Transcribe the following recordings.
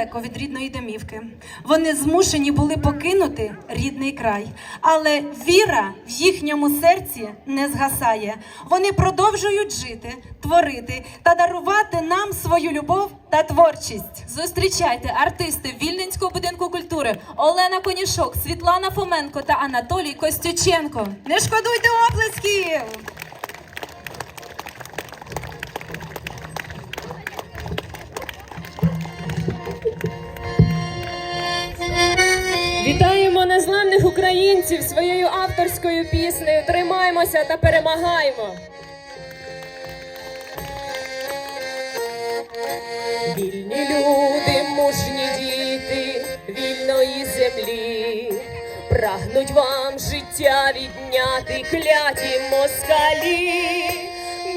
далеко від рідної домівки. Вони змушені були покинути рідний край, але віра в їхньому серці не згасає. Вони продовжують жити, творити та дарувати нам свою любов та творчість. Зустрічайте артисти Вільненського будинку культури Олена Конішок, Світлана Фоменко та Анатолій Костюченко. Не шкодуйте оплесків! Незламних українців своєю авторською піснею. Тримаємося та перемагаємо. Вільні люди, мужні діти вільної землі, прагнуть вам життя відняти кляті москалі,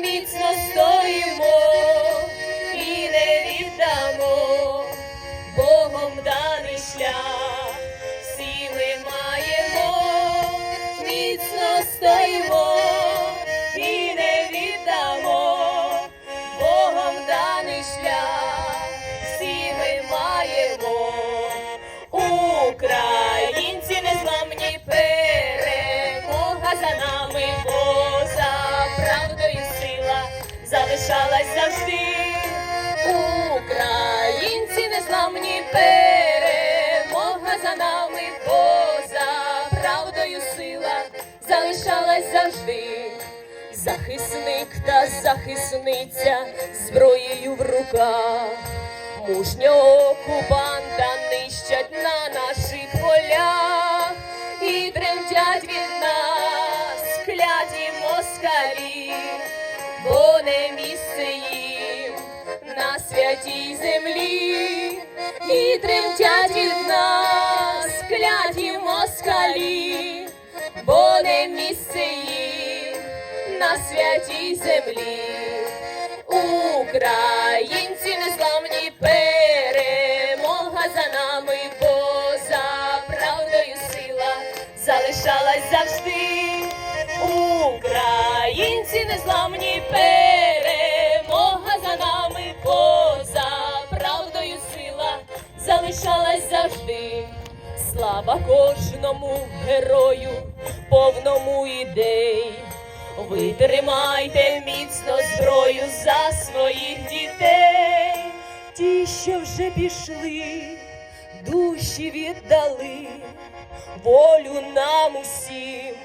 міцно стоїмо і не віддамо Богом даний шлях, стоїмо і не віддамо Богом даний шлях, всі ми маємо, українці незламні перемога за нами, поза правдою сила залишалась завжди. Залишалась завжди. Захисник та захисниця зброєю в руках, мужнього окупанта нищать на наших полях і тремтять від нас кляті москалі, бо не місце їм на святій землі, і тремтять від нас на святій землі. Українці незламні перемога за нами, поза правдою сила залишалась завжди. Українці незламні перемога за нами, поза правдою сила залишалась завжди. Слава кожному герою, повному ідей. Ви тримайте міцно зброю за своїх дітей, ті, що вже пішли, душі віддали, волю нам усім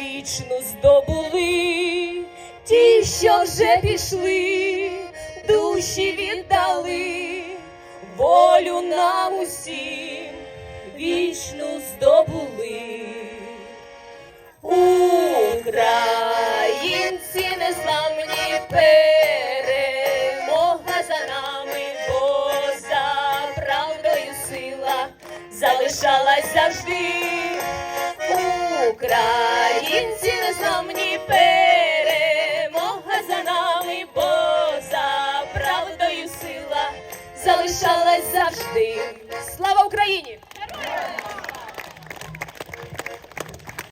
вічну здобули, ті, що вже пішли, душі віддали, волю нам усім вічну перемога за нами, бо за правдою сила залишалась завжди. Українці незламні перемога за нами, бо за правдою сила залишалась завжди. Слава Україні!